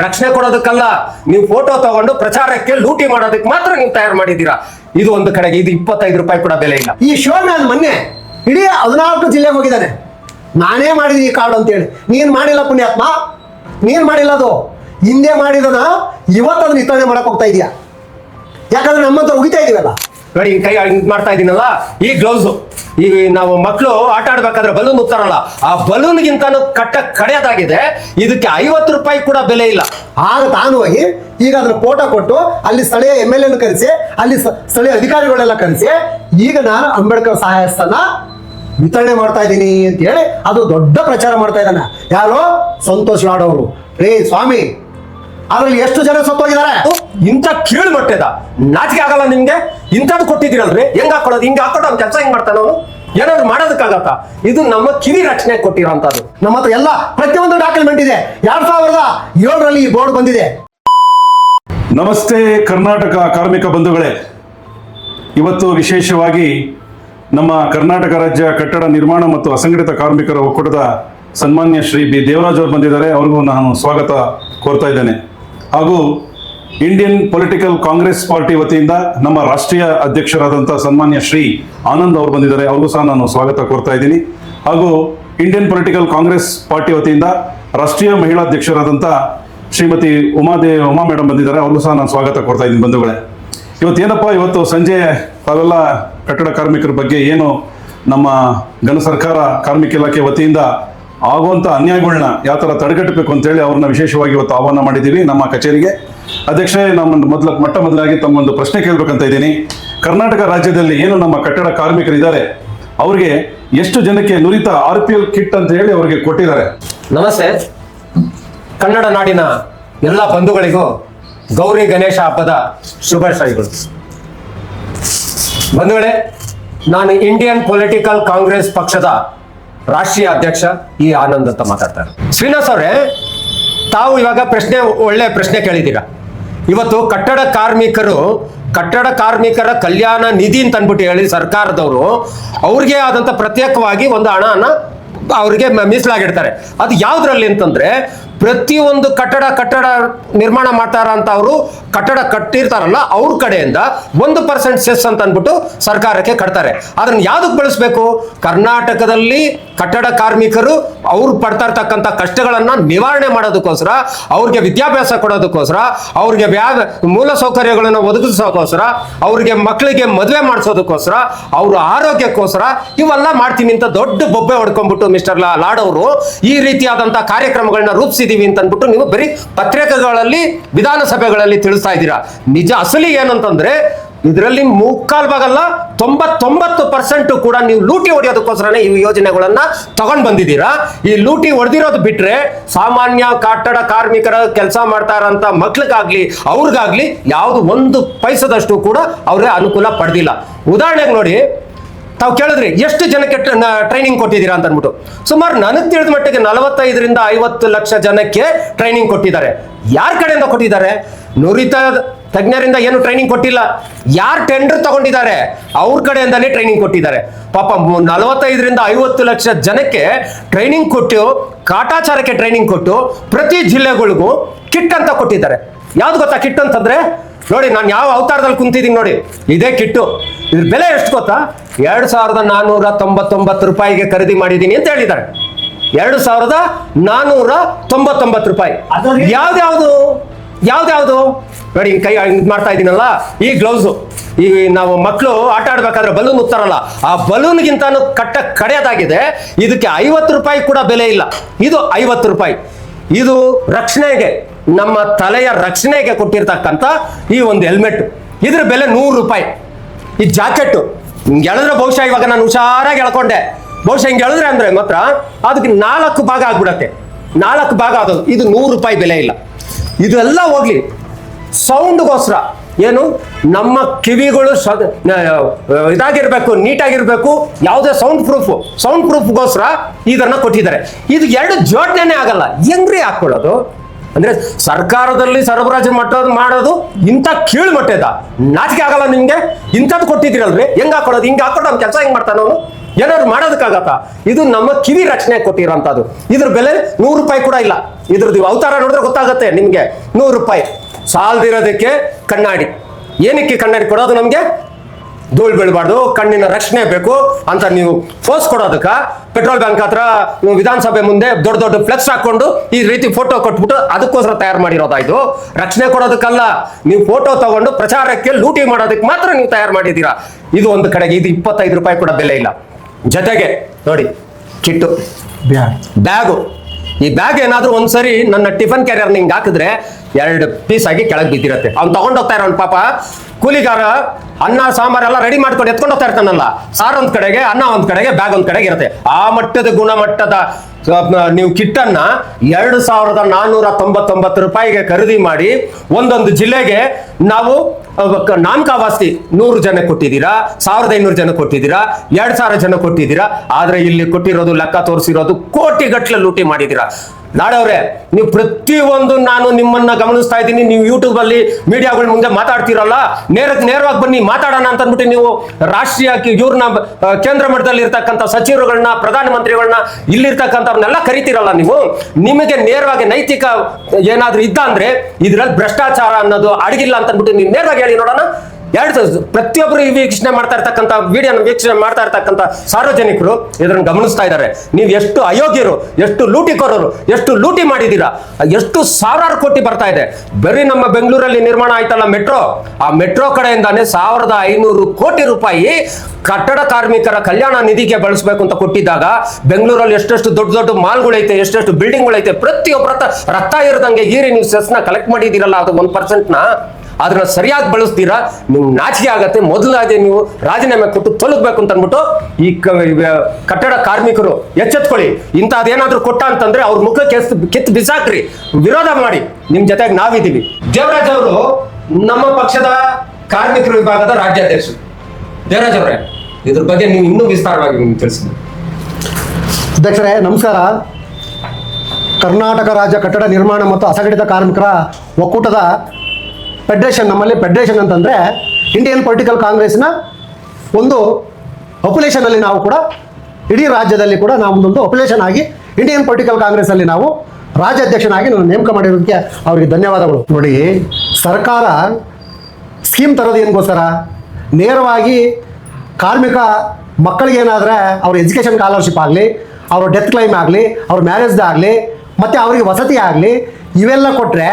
ರಕ್ಷಣೆ ಕೊಡೋದಕ್ಕಲ್ಲ, ನೀವು ಫೋಟೋ ತಗೊಂಡು ಪ್ರಚಾರಕ್ಕೆ ಲೂಟಿ ಮಾಡೋದಕ್ಕೆ ಮಾತ್ರ ನೀವು ತಯಾರು ಮಾಡಿದ್ದೀರಾ? ಇದು ಒಂದು ಕಡೆಗೆ, ಇದು ಇಪ್ಪತ್ತೈದು ರೂಪಾಯಿ ಕೂಡ ಬೆಲೆ ಇಲ್ಲ. ಈ ಶೋ ಮ್ಯಾನ್ ಮೊನ್ನೆ ಇಡೀ ಹದಿನಾಲ್ಕು ಜಿಲ್ಲೆಗೆ ಹೋಗಿದ್ದಾನೆ. ನಾನೇ ಮಾಡಿದ್ದೀನಿ ಈ ಕಾರ್ಡ್ ಅಂತೇಳಿ. ನೀನ್ ಮಾಡಿಲ್ಲ ಪುಣ್ಯಾತ್ಮ? ನೀನ್ ಮಾಡಿಲ್ಲ ಅದು? ಹಿಂದೆ ಮಾಡಿದನ ಇವತ್ತು ಅದನ್ನ ವಿತರಣೆ ಮಾಡಕ್ ಹೋಗ್ತಾ ಇದೀಯ? ಯಾಕಂದ್ರೆ ನಮ್ಮಂತ ಉಗಿತಾ ಇದೀವಲ್ಲ? ನೋಡಿ ಹಿಂಗ್ ಕೈ ಹಿಂಗ್ ಮಾಡ್ತಾ ಇದೀನಲ್ಲ ಈ ಗ್ಲೌಸ್ ಈ ನಾವು ಮಕ್ಕಳು ಆಟ ಆಡ್ಬೇಕಾದ್ರೆ ಬಲೂನ್ ಉತ್ತಾರಲ್ಲ ಆ ಬಲೂನ್ಗಿಂತನೂ ಕಟ್ಟ ಕಡೆಯದಾಗಿದೆ. ಇದಕ್ಕೆ ಐವತ್ತು ರೂಪಾಯಿ ಕೂಡ ಬೆಲೆ ಇಲ್ಲ. ಆಗ ತಾನು ಹೋಗಿ ಈಗ ಅದನ್ನ ಫೋಟೋ ಕೊಟ್ಟು ಅಲ್ಲಿ ಸ್ಥಳೀಯ ಎಂ ಎಲ್ ಎನ ಕರೆಸಿ ಅಲ್ಲಿ ಸ- ಸ್ಥಳೀಯ ಅಧಿಕಾರಿಗಳೆಲ್ಲ ಕರೆಸಿ ಈಗ ನಾನು ಅಂಬೇಡ್ಕರ್ ಸಹಾಯಸ್ಥಾನ ವಿತರಣೆ ಮಾಡ್ತಾ ಇದ್ದೀನಿ ಅಂತ ಹೇಳಿ ಅದು ದೊಡ್ಡ ಪ್ರಚಾರ ಮಾಡ್ತಾ ಇದ್ದಾನೆ. ಯಾರು? ಸಂತೋಷ್ ಲಾಡ್ ಅವರು. ರೇ ಸ್ವಾಮಿ ಅದ್ರಲ್ಲಿ ಎಷ್ಟು ಜನ ಸತ್ತೋಗಿದ್ದಾರೆ? ಇಂಥ ಕೀಳು ಮಟ್ಟದ. ನಾಚಿಕೆ ಆಗಲ್ಲ ನಿಮ್ಗೆ? ಇಂಥದ್ದು ಕೊಟ್ಟಿದ್ದೀರಲ್ರಿ? ಹೆಂಗ್ ಹಾಕೊಳ್ಳೋದು? ಹಿಂಗ್ ಹಾಕೊಂಡು ಅವ್ನ ಕೆಲಸ ಹೆಂಗ್ ಮಾಡ್ತಾನೆ ಅವನು? ಏನಾದ್ರು ಮಾಡೋದಕ್ಕಾಗತ್ತ? ಇದು ನಮ್ಮ ಕಿವಿ ರಕ್ಷಣೆ ಕೊಟ್ಟಿರೋಂಥದ್ದು. ನಮ್ಮ ಹತ್ರ ಎಲ್ಲ ಪ್ರತಿಯೊಂದು ಡಾಕ್ಯುಮೆಂಟ್ ಇದೆ. ಎರಡ್ ಸಾವಿರದ ಏಳರಲ್ಲಿ ಈ ಬೋರ್ಡ್ ಬಂದಿದೆ. ನಮಸ್ತೆ ಕರ್ನಾಟಕ ಕಾರ್ಮಿಕ ಬಂಧುಗಳೇ. ಇವತ್ತು ವಿಶೇಷವಾಗಿ ನಮ್ಮ ಕರ್ನಾಟಕ ರಾಜ್ಯ ಕಟ್ಟಡ ನಿರ್ಮಾಣ ಮತ್ತು ಅಸಂಘಟಿತ ಕಾರ್ಮಿಕರ ಒಕ್ಕೂಟದ ಸನ್ಮಾನ್ಯ ಶ್ರೀ ಬಿ ದೇವರಾಜ್ ಅವರು ಬಂದಿದ್ದಾರೆ. ಅವ್ರಿಗೂ ನಾನು ಸ್ವಾಗತ ಕೋರ್ತಾ ಇದ್ದೇನೆ. ಹಾಗೂ ಇಂಡಿಯನ್ ಪೊಲಿಟಿಕಲ್ ಕಾಂಗ್ರೆಸ್ ಪಾರ್ಟಿ ವತಿಯಿಂದ ನಮ್ಮ ರಾಷ್ಟ್ರೀಯ ಅಧ್ಯಕ್ಷರಾದಂಥ ಸನ್ಮಾನ್ಯ ಶ್ರೀ ಆನಂದ್ ಅವರು ಬಂದಿದ್ದಾರೆ. ಅವ್ರಿಗೂ ಸಹ ನಾನು ಸ್ವಾಗತ ಕೋರ್ತಾ ಇದ್ದೀನಿ. ಹಾಗೂ ಇಂಡಿಯನ್ ಪೊಲಿಟಿಕಲ್ ಕಾಂಗ್ರೆಸ್ ಪಾರ್ಟಿ ವತಿಯಿಂದ ರಾಷ್ಟ್ರೀಯ ಮಹಿಳಾ ಅಧ್ಯಕ್ಷರಾದಂಥ ಶ್ರೀಮತಿ ಉಮಾದೇ, ಉಮಾ ಮೇಡಮ್ ಬಂದಿದ್ದಾರೆ. ಅವ್ರಿಗೂ ಸಹ ನಾನು ಸ್ವಾಗತ ಕೊಡ್ತಾ ಇದ್ದೀನಿ ಬಂಧುಗಳೇ. ಇವತ್ತು ಏನಪ್ಪ, ಇವತ್ತು ಸಂಜೆ ತಾವೆಲ್ಲ ಕಟ್ಟಡ ಕಾರ್ಮಿಕರ ಬಗ್ಗೆ ಏನು ನಮ್ಮ ಘನ ಸರ್ಕಾರ ಕಾರ್ಮಿಕ ಇಲಾಖೆ ವತಿಯಿಂದ ಆಗುವಂಥ ಅನ್ಯಾಯಗಳನ್ನ ಯಾವ ಥರ ತಡೆಗಟ್ಟಬೇಕು ಅಂತೇಳಿ ಅವ್ರನ್ನ ವಿಶೇಷವಾಗಿ ಇವತ್ತು ಆಹ್ವಾನ ಮಾಡಿದ್ದೀವಿ ನಮ್ಮ ಕಚೇರಿಗೆ. ಅಧ್ಯಕ್ಷರೇ, ನಮ್ಮ ಮೊದಲ ಮೊಟ್ಟ ಮೊದಲಾಗಿ ತಮ್ಮೊಂದು ಪ್ರಶ್ನೆ ಕೇಳಬೇಕಂತ ಇದ್ದೀನಿ. ಕರ್ನಾಟಕ ರಾಜ್ಯದಲ್ಲಿ ಏನು ನಮ್ಮ ಕಟ್ಟಡ ಕಾರ್ಮಿಕರಿದ್ದಾರೆ? ಅವರಿಗೆ ಎಷ್ಟು ಜನಕ್ಕೆ ನುರಿತ ಆರ್ ಪಿ ಎಲ್ ಕಿಟ್ ಅಂತ ಹೇಳಿ ಅವರಿಗೆ ಕೊಟ್ಟಿದ್ದಾರೆ. ನಮಸ್ತೆ. ಕನ್ನಡ ನಾಡಿನ ಎಲ್ಲ ಬಂಧುಗಳಿಗೂ ಗೌರಿ ಗಣೇಶ ಹಬ್ಬದ ಶುಭಾಶಯಗಳು. ಬಂಧುಗಳೇ, ನಾನು ಇಂಡಿಯನ್ ಪೊಲಿಟಿಕಲ್ ಕಾಂಗ್ರೆಸ್ ಪಕ್ಷದ ರಾಷ್ಟ್ರೀಯ ಅಧ್ಯಕ್ಷ ಈ ಆನಂದ್ ಅಂತ ಮಾತಾಡ್ತಾರೆ ಶ್ರೀನಿವಾಸ್ ಅವರೇ ತಾವು ಇವಾಗ ಪ್ರಶ್ನೆ, ಒಳ್ಳೆ ಪ್ರಶ್ನೆ ಕೇಳಿದ್ದೀರಾ? ಇವತ್ತು ಕಟ್ಟಡ ಕಾರ್ಮಿಕರು, ಕಟ್ಟಡ ಕಾರ್ಮಿಕರ ಕಲ್ಯಾಣ ನಿಧಿ ಅಂತ ಅಂದ್ಬಿಟ್ಟು ಹೇಳಿ ಸರ್ಕಾರದವರು, ಅವ್ರಿಗೆ ಆದಂತ ಪ್ರತ್ಯೇಕವಾಗಿ ಒಂದು ಹಣನ ಅವ್ರಿಗೆ ಮೀಸಲಾಗಿಡ್ತಾರೆ. ಅದು ಯಾವುದ್ರಲ್ಲಿ ಅಂತಂದ್ರೆ ಪ್ರತಿಯೊಂದು ಕಟ್ಟಡ ಕಟ್ಟಡ ನಿರ್ಮಾಣ ಮಾಡ್ತಾರ ಅವರು ಕಟ್ಟಡ ಕಟ್ಟಿರ್ತಾರಲ್ಲ ಅವ್ರ ಕಡೆಯಿಂದ ಒಂದು ಪರ್ಸೆಂಟ್ ಸೆಸ್ ಅಂತ ಅಂದ್ಬಿಟ್ಟು ಸರ್ಕಾರಕ್ಕೆ ಕಟ್ತಾರೆ. ಅದನ್ನ ಯಾವ್ದಕ್ಕೆ ಬಳಸಬೇಕು? ಕರ್ನಾಟಕದಲ್ಲಿ ಕಟ್ಟಡ ಕಾರ್ಮಿಕರು ಅವ್ರು ಪಡ್ತಾ ಇರ್ತಕ್ಕಂಥ ಕಷ್ಟಗಳನ್ನ ನಿವಾರಣೆ ಮಾಡೋದಕ್ಕೋಸ್ಕರ, ಅವ್ರಿಗೆ ವಿದ್ಯಾಭ್ಯಾಸ ಕೊಡೋದಕ್ಕೋಸ್ಕರ, ಅವ್ರಿಗೆ ವ್ಯಾ ಮೂಲ ಸೌಕರ್ಯಗಳನ್ನು ಒದಗಿಸೋಕ್ಕೋಸ್ಕರ ಅವ್ರಿಗೆ ಮಕ್ಕಳಿಗೆ ಮದುವೆ ಮಾಡಿಸೋದಕ್ಕೋಸ್ಕರ, ಅವ್ರ ಆರೋಗ್ಯಕ್ಕೋಸ್ಕರ ಇವೆಲ್ಲ ಮಾಡ್ತೀನಿ ಅಂತ ದೊಡ್ಡ ಬೊಬ್ಬೆ ಹೊಡ್ಕೊಂಡ್ಬಿಟ್ಟು ಮಿಸ್ಟರ್ ಲಾಡ್ ಅವರು ಈ ರೀತಿಯಾದಂಥ ಕಾರ್ಯಕ್ರಮಗಳನ್ನ ರೂಪಿಸಿದೀವಿ ಅಂತ ಅಂದ್ಬಿಟ್ಟು ನೀವು ಬರೀ ಪತ್ರಿಕೆಗಳಲ್ಲಿ, ವಿಧಾನಸಭೆಗಳಲ್ಲಿ ತಿಳಿಸ್ತಾ ಇದ್ದೀರಾ. ನಿಜ ಅಸಲಿ ಏನಂತಂದ್ರೆ, ಇದರಲ್ಲಿ ಮುಕ್ಕಾಲ್ ಭಾಗಲ್ಲ, ತೊಂಬತ್ತೊಂಬತ್ತು ಪರ್ಸೆಂಟ್ ಕೂಡ ನೀವು ಲೂಟಿ ಹೊಡೆಯೋದಕ್ಕೋಸ್ಕರನೇ ಈ ಯೋಜನೆಗಳನ್ನ ತಗೊಂಡ್ ಬಂದಿದ್ದೀರಾ. ಈ ಲೂಟಿ ಹೊಡೆದಿರೋದು ಬಿಟ್ರೆ ಸಾಮಾನ್ಯ ಕಟ್ಟಡ ಕಾರ್ಮಿಕರ ಕೆಲಸ ಮಾಡ್ತಾ ಇರೋಂಥ ಮಕ್ಳಿಗಾಗ್ಲಿ, ಅವ್ರಿಗಾಗ್ಲಿ ಯಾವುದು ಒಂದು ಪೈಸದಷ್ಟು ಕೂಡ ಅವ್ರಿಗೆ ಅನುಕೂಲ ಪಡೆದಿಲ್ಲ. ಉದಾಹರಣೆಗೆ ನೋಡಿ ತಾವು ಕೇಳಿದ್ರಿ, ಎಷ್ಟು ಜನಕ್ಕೆ ಟ್ರೈನಿಂಗ್ ಕೊಟ್ಟಿದ್ದೀರಾ ಅಂತ ಅಂದ್ಬಿಟ್ಟು ಸುಮಾರು ನನಗೆ ತಿಳಿದ ಮಟ್ಟಿಗೆ ನಲವತ್ತೈದರಿಂದ ಐವತ್ತು ಲಕ್ಷ ಜನಕ್ಕೆ ಟ್ರೈನಿಂಗ್ ಕೊಟ್ಟಿದ್ದಾರೆ. ಯಾರ ಕಡೆಯಿಂದ ಕೊಟ್ಟಿದ್ದಾರೆ? ನುರಿತ ತಜ್ಞರಿಂದ ಏನು ಟ್ರೈನಿಂಗ್ ಕೊಟ್ಟಿಲ್ಲ. ಯಾರು ಟೆಂಡರ್ ತಗೊಂಡಿದ್ದಾರೆ? ಅವ್ರ ಕಡೆಯಿಂದಲೇ ಟ್ರೈನಿಂಗ್ ಕೊಟ್ಟಿದ್ದಾರೆ. ಪಾಪ ನಲವತ್ತೈದರಿಂದ ಐವತ್ತು ಲಕ್ಷ ಜನಕ್ಕೆ ಟ್ರೈನಿಂಗ್ ಕೊಟ್ಟು, ಕಾಟಾಚಾರಕ್ಕೆ ಟ್ರೈನಿಂಗ್ ಕೊಟ್ಟು, ಪ್ರತಿ ಜಿಲ್ಲೆಗಳಿಗೂ ಕಿಟ್ ಅಂತ ಕೊಟ್ಟಿದ್ದಾರೆ. ಯಾವ್ದು ಗೊತ್ತಾ? ಕಿಟ್ ಅಂತಂದ್ರೆ, ನೋಡಿ, ನಾನು ಯಾವ ಅವತಾರದಲ್ಲಿ ಕುಂತಿದ್ದೀನಿ ನೋಡಿ. ಇದೇ ಕಿಟ್ಟು ಇದ್ರ ಬೆಲೆ ಎಷ್ಟು ಗೊತ್ತಾ? ಎರಡು ಸಾವಿರದ ನಾನ್ನೂರ ತೊಂಬತ್ತೊಂಬತ್ತು ರೂಪಾಯಿಗೆ ಖರೀದಿ ಮಾಡಿದ್ದೀನಿ ಅಂತ ಹೇಳಿದ್ದಾರೆ. ಎರಡು ಸಾವಿರದ ನಾನ್ನೂರ ತೊಂಬತ್ತೊಂಬತ್ತು ರೂಪಾಯಿ. ಯಾವ್ದ್ಯಾವ್ದು? ಯಾವ್ದ್ಯಾವ್ದು? ನೋಡಿ ಹಿಂಗೆ ಕೈ ಹಿಂಗ್ ಮಾಡ್ತಾ ಇದ್ದೀನಲ್ಲ? ಈ ಗ್ಲೌಸು. ಈ ನಾವು ಮಕ್ಕಳು ಆಟ ಆಡ್ಬೇಕಾದ್ರೆ ಬಲೂನ್ ಉತ್ತಾರಲ್ಲ. ಆ ಬಲೂನ್ಗಿಂತ ಕಟ್ಟ ಕಡೆಯದಾಗಿದೆ. ಇದಕ್ಕೆ ಐವತ್ತು ರೂಪಾಯಿ ಕೂಡ ಬೆಲೆ ಇಲ್ಲ. ಇದು ಐವತ್ತು ರೂಪಾಯಿ. ಇದು ರಕ್ಷಣೆಗೆ ನಮ್ಮ ತಲೆಯ ರಕ್ಷಣೆಗೆ ಕೊಟ್ಟಿರ್ತಕ್ಕಂಥ ಈ ಒಂದು ಹೆಲ್ಮೆಟ್. ಇದ್ರ ಬೆಲೆ ನೂರು ರೂಪಾಯಿ. ಈ ಜಾಕೆಟ್ ಹಿಂಗೆ ಎಳೆದ್ರೆ ಬಹುಶಃ ಇವಾಗ ನಾನು ಹುಷಾರಾಗಿ ಎಳ್ಕೊಂಡೆ. ಬಹುಶಃ ಹಿಂಗೆ ಎಳೆದ್ರೆ ಅಂದ್ರೆ ಮಾತ್ರ ಅದಕ್ಕೆ ನಾಲ್ಕು ಭಾಗ ಆಗ್ಬಿಡತ್ತೆ. ನಾಲ್ಕು ಭಾಗ ಆಗೋದು ಇದು ನೂರು ರೂಪಾಯಿ ಬೆಲೆ ಇಲ್ಲ. ಇದೆಲ್ಲ ಹೋಗ್ಲಿ. ಸೌಂಡ್ಗೋಸ್ಕರ. ಏನು? ನಮ್ಮ ಕಿವಿಗಳು ಇದಾಗಿರ್ಬೇಕು, ನೀಟಾಗಿರ್ಬೇಕು. ಯಾವುದೇ ಸೌಂಡ್ ಪ್ರೂಫ್, ಸೌಂಡ್ ಪ್ರೂಫ್ಗೋಸ್ಕರ ಇದನ್ನ ಕೊಟ್ಟಿದ್ದಾರೆ. ಇದು ಎರಡು ಜೋಡಣೆನೇ ಆಗಲ್ಲ. ಹೆಂಗ್ರಿ ಹಾಕೊಳ್ಳೋದು ಅಂದ್ರೆ ಸರ್ಕಾರದಲ್ಲಿ ಸರಬರಾಜು ಮಟ್ಟದ ಮಾಡೋದು ಇಂಥ ಕೀಳು ಮಟ್ಟದ ನಾಚಿಕೆ ಆಗಲ್ಲ ನಿಮ್ಗೆ? ಇಂಥದ್ದು ಕೊಟ್ಟಿದ್ದೀರಲ್ರಿ? ಹೆಂಗ್ ಹಾಕೊಳ್ಳೋದು? ಹಿಂಗೆ ಹಾಕೊಂಡು ನಮ್ಮ ಕೆಲಸ ಹೆಂಗ್ ಮಾಡ್ತಾನ ಅವನು? ಏನಾದ್ರು ಮಾಡೋದಕ್ಕಾಗತ್ತಾ? ಇದು ನಮ್ಮ ಕಿವಿ ರಕ್ಷಣೆ ಕೊಟ್ಟಿರೋಂಥದ್ದು. ಇದ್ರ ಬೆಲೆ ನೂರು ರೂಪಾಯಿ ಕೂಡ ಇಲ್ಲ. ಇದ್ರದ್ದು ಅವತಾರ ನೋಡಿದ್ರೆ ಗೊತ್ತಾಗುತ್ತೆ ನಿಮ್ಗೆ. ನೂರು ರೂಪಾಯಿ. ಸಾಲದಿರೋದಕ್ಕೆ ಕಣ್ಣಾಡಿ. ಏನಕ್ಕೆ ಕಣ್ಣಾಡಿ ಕೊಡೋದು ನಮ್ಗೆ? ಧೂಳು ಬೀಳಬಾರ್ದು ಕಣ್ಣಿನ ರಕ್ಷಣೆ ಬೇಕು ಅಂತ ನೀವು ಫೋರ್ಸ್ ಕೊಡೋದಕ್ಕ ಪೆಟ್ರೋಲ್ ಬ್ಯಾಂಕ್ ಹತ್ರ ವಿಧಾನಸಭೆ ಮುಂದೆ ದೊಡ್ಡ ದೊಡ್ಡ ಫ್ಲೆಕ್ಸ್ ಹಾಕೊಂಡು ಈ ರೀತಿ ಫೋಟೋ ಕೊಟ್ಬಿಟ್ಟು ಅದಕ್ಕೋಸ್ಕರ ತಯಾರು ಮಾಡಿರೋದಾಯ್ತು. ಇದು ರಕ್ಷಣೆ ಕೊಡೋದಕ್ಕಲ್ಲ ನೀವು ಫೋಟೋ ತಗೊಂಡು ಪ್ರಚಾರಕ್ಕೆ ಲೂಟಿ ಮಾಡೋದಕ್ಕೆ ಮಾತ್ರ ನೀವು ತಯಾರು ಮಾಡಿದ್ದೀರಾ. ಇದು ಒಂದು ಕಡೆಗೆ ಇದು ಇಪ್ಪತ್ತೈದು ರೂಪಾಯಿ ಕೂಡ ಬೆಲೆ ಇಲ್ಲ. ಜೊತೆಗೆ ನೋಡಿ ಕಿಟ್ಟು ಬ್ಯಾಡ್ ಬ್ಯಾಗು. ಈ ಬ್ಯಾಗ್ ಏನಾದ್ರೂ ಒಂದ್ಸರಿ ನನ್ನ ಟಿಫನ್ ಕ್ಯಾರಿಯರ್ ನಿಂಗೆ ಹಾಕಿದ್ರೆ ಎರಡು ಪೀಸ್ ಆಗಿ ಕೆಳಗೆ ಬಿದ್ದಿರತ್ತೆ. ಅವ್ನು ತಗೊಂಡೋಗ್ತಾ ಇರೋನ್ ಪಾಪ. ಕೂಲಿಗಾರ ಅನ್ನ, ಸಾಂಬಾರ್ ಎಲ್ಲ ರೆಡಿ ಮಾಡ್ಕೊಂಡು ಎತ್ಕೊಂಡು ಹೋಗ್ತಾ ಇರ್ತಾನಲ್ಲ, ಸಾರ್ ಒಂದ್ ಕಡೆಗೆ, ಅನ್ನ ಒಂದ್ ಕಡೆಗೆ ಬ್ಯಾಗ್ ಒಂದ್ ಕಡೆಗೆ ಇರುತ್ತೆ. ಆ ಮಟ್ಟದ ಗುಣಮಟ್ಟದ ನೀವು ಕಿಟ್ಟನ್ನ ಎರಡು ಸಾವಿರದ ನಾನ್ನೂರ ತೊಂಬತ್ತೊಂಬತ್ತು ರೂಪಾಯಿಗೆ ಖರೀದಿ ಮಾಡಿ ಒಂದೊಂದು ಜಿಲ್ಲೆಗೆ ನಾವು ನಾಮಕಾವಾಸ್ತಿ ನೂರು ಜನ ಕೊಟ್ಟಿದ್ದೀರಾ, ಸಾವಿರದ ಐನೂರು ಜನ ಕೊಟ್ಟಿದ್ದೀರಾ, ಎರಡು ಸಾವಿರ ಜನ ಕೊಟ್ಟಿದ್ದೀರಾ, ಆದ್ರೆ ಇಲ್ಲಿ ಕೊಟ್ಟಿರೋದು, ಲೆಕ್ಕ ತೋರಿಸಿರೋದು ಕೋಟಿ ಗಟ್ಟಲೆ ಲೂಟಿ ಮಾಡಿದ್ದೀರಾ. ನಾಡವ್ರೆ, ನೀವು ಪ್ರತಿಯೊಂದು ನಾನು ನಿಮ್ಮನ್ನ ಗಮನಿಸ್ತಾ ಇದ್ದೀನಿ. ನೀವು ಯೂಟ್ಯೂಬ್ ಅಲ್ಲಿ ಮೀಡಿಯಾಗಳ ಮುಂದೆ ಮಾತಾಡ್ತಿರಲ್ಲ, ನೇರ ನೇರವಾಗಿ ಬನ್ನಿ, ಮಾತಾಡೋಣ ಅಂತ ಅಂದ್ಬಿಟ್ಟು ನೀವು ರಾಷ್ಟ್ರೀಯ ಇವ್ರನ್ನ ಕೇಂದ್ರ ಮಟ್ಟದಲ್ಲಿ ಇರ್ತಕ್ಕಂಥ ಸಚಿವರುಗಳನ್ನ ಪ್ರಧಾನಮಂತ್ರಿಗಳನ್ನ ಇಲ್ಲಿರ್ತಕ್ಕಂಥವ್ರನ್ನೆಲ್ಲ ಕರಿತೀರಲ್ಲ ನೀವು? ನಿಮಗೆ ನೇರವಾಗಿ ನೈತಿಕ ಏನಾದ್ರೂ ಇದ್ದ ಅಂದ್ರೆ ಇದ್ರಲ್ಲಿ ಭ್ರಷ್ಟಾಚಾರ ಅನ್ನೋದು ಅಡಗಿಲ್ಲ ಅಂತ ಅಂದ್ಬಿಟ್ಟು ನೀವು ನೇರವಾಗಿ ಹೇಳಿ ನೋಡೋಣ. ಎರಡು ಪ್ರತಿಯೊಬ್ಬರು ವೀಕ್ಷಣೆ ಮಾಡ್ತಾ ಇರ್ತಕ್ಕಂಥ ವಿಡಿಯೋನ ವೀಕ್ಷಣೆ ಮಾಡ್ತಾ ಇರ್ತಕ್ಕಂಥ ಸಾರ್ವಜನಿಕರು ಇದನ್ನು ಗಮನಿಸ್ತಾ ಇದ್ದಾರೆ. ನೀವು ಎಷ್ಟು ಅಯೋಗ್ಯರು, ಎಷ್ಟು ಲೂಟಿಕೋರರು, ಎಷ್ಟು ಲೂಟಿ ಮಾಡಿದ್ದೀರಾ, ಎಷ್ಟು ಸಾವಿರಾರು ಕೋಟಿ ಬರ್ತಾ ಇದೆ. ಬರೀ ನಮ್ಮ ಬೆಂಗಳೂರಲ್ಲಿ ನಿರ್ಮಾಣ ಆಯ್ತಲ್ಲ ಮೆಟ್ರೋ. ಆ ಮೆಟ್ರೋ ಕಡೆಯಿಂದಾನೆ ಸಾವಿರದ ಐನೂರು ಕೋಟಿ ರೂಪಾಯಿ ಕಟ್ಟಡ ಕಾರ್ಮಿಕರ ಕಲ್ಯಾಣ ನಿಧಿಗೆ ಬಳಸಬೇಕು ಅಂತ ಕೊಟ್ಟಿದ್ದಾಗ ಬೆಂಗಳೂರಲ್ಲಿ ಎಷ್ಟೆಷ್ಟು ದೊಡ್ಡ ದೊಡ್ಡ ಮಾಲ್ಗಳೈತೆ ಎಷ್ಟೆಷ್ಟು ಬಿಲ್ಡಿಂಗ್ಗಳೈತೆ ಪ್ರತಿಯೊಬ್ಬರ ರಕ್ತ ಇರದಂಗೆ ಈ ನೀವು ಸೆಸ್ನ ಕಲೆಕ್ಟ್ ಮಾಡಿದ್ದೀರಲ್ಲ ಅದು ಒಂದು ಪರ್ಸೆಂಟ್ನ ಅದನ್ನ ಸರಿಯಾಗಿ ಬಳಸ್ತೀರಾ? ನೀವು ನಾಚಿಕೆ ಆಗತ್ತೆ. ಮೊದಲಾಗಿ ನೀವು ರಾಜೀನಾಮೆ ಕೊಟ್ಟು ತೊಲಗಬೇಕು ಅಂತ ಅಂದ್ಬಿಟ್ಟು ಈ ಕಟ್ಟಡ ಕಾರ್ಮಿಕರು ಎಚ್ಚೆತ್ಕೊಳ್ಳಿ. ಇಂಥದ್ದೇನಾದ್ರೂ ಕೊಟ್ಟ ಅಂತಂದ್ರೆ ಅವ್ರ ಮುಖ ಕೆಸ್, ಕಿತ್ತು ಬಿಸಾಕ್ರಿ. ವಿರೋಧ ಮಾಡಿ. ನಿಮ್ ಜೊತೆಗೆ ನಾವಿದ್ದೀವಿ. ದೇವರಾಜ್ ಅವರು ನಮ್ಮ ಪಕ್ಷದ ಕಾರ್ಮಿಕರ ವಿಭಾಗದ ರಾಜ್ಯಾಧ್ಯಕ್ಷರು. ದೇವರಾಜ್ ಅವರೇ, ಇದ್ರ ಬಗ್ಗೆ ನೀವು ಇನ್ನೂ ವಿಸ್ತಾರವಾಗಿ ನಿಮ್ಗೆ ತಿಳಿಸಿ ಅಧ್ಯಕ್ಷರೇ, ನಮಸ್ಕಾರ. ಕರ್ನಾಟಕ ರಾಜ್ಯ ಕಟ್ಟಡ ನಿರ್ಮಾಣ ಮತ್ತು ಅಸಂಘಟಿತ ಕಾರ್ಮಿಕರ ಒಕ್ಕೂಟದ ಫೆಡ್ರೇಷನ್ ನಮ್ಮಲ್ಲಿ ಫೆಡ್ರೇಷನ್ ಅಂತಂದರೆ ಇಂಡಿಯನ್ ಪೊಲಿಟಿಕಲ್ ಕಾಂಗ್ರೆಸ್ನ ಒಂದು ಅಪುಲೇಷನ್ ಅಲ್ಲಿ ನಾವು ಕೂಡ, ಇಡೀ ರಾಜ್ಯದಲ್ಲಿ ಕೂಡ ನಾವು ಒಂದೊಂದು ಅಪುಲೇಷನ್ ಆಗಿ ಇಂಡಿಯನ್ ಪೊಲಿಟಿಕಲ್ ಕಾಂಗ್ರೆಸ್ ಅಲ್ಲಿ ನಾವು ರಾಜ್ಯಾಧ್ಯಕ್ಷನಾಗಿ ನಾನು ನೇಮಕ ಮಾಡಿರೋದಕ್ಕೆ ಅವರಿಗೆ ಧನ್ಯವಾದಗಳು. ನೋಡಿ, ಸರ್ಕಾರ ಸ್ಕೀಮ್ ತರೋದು ಏನಗೋಸ್ಕರ? ನೇರವಾಗಿ ಕಾರ್ಮಿಕ ಮಕ್ಕಳಿಗೇನಾದರೆ ಅವ್ರ ಎಜುಕೇಷನ್ ಸ್ಕಾಲರ್ಶಿಪ್ ಆಗಲಿ, ಅವ್ರ ಡೆತ್ ಕ್ಲೈಮ್ ಆಗಲಿ, ಅವ್ರ ಮ್ಯಾರೇಜ್ದಾಗಲಿ ಮತ್ತು ಅವರಿಗೆ ವಸತಿ ಆಗಲಿ, ಇವೆಲ್ಲ ಕೊಟ್ಟರೆ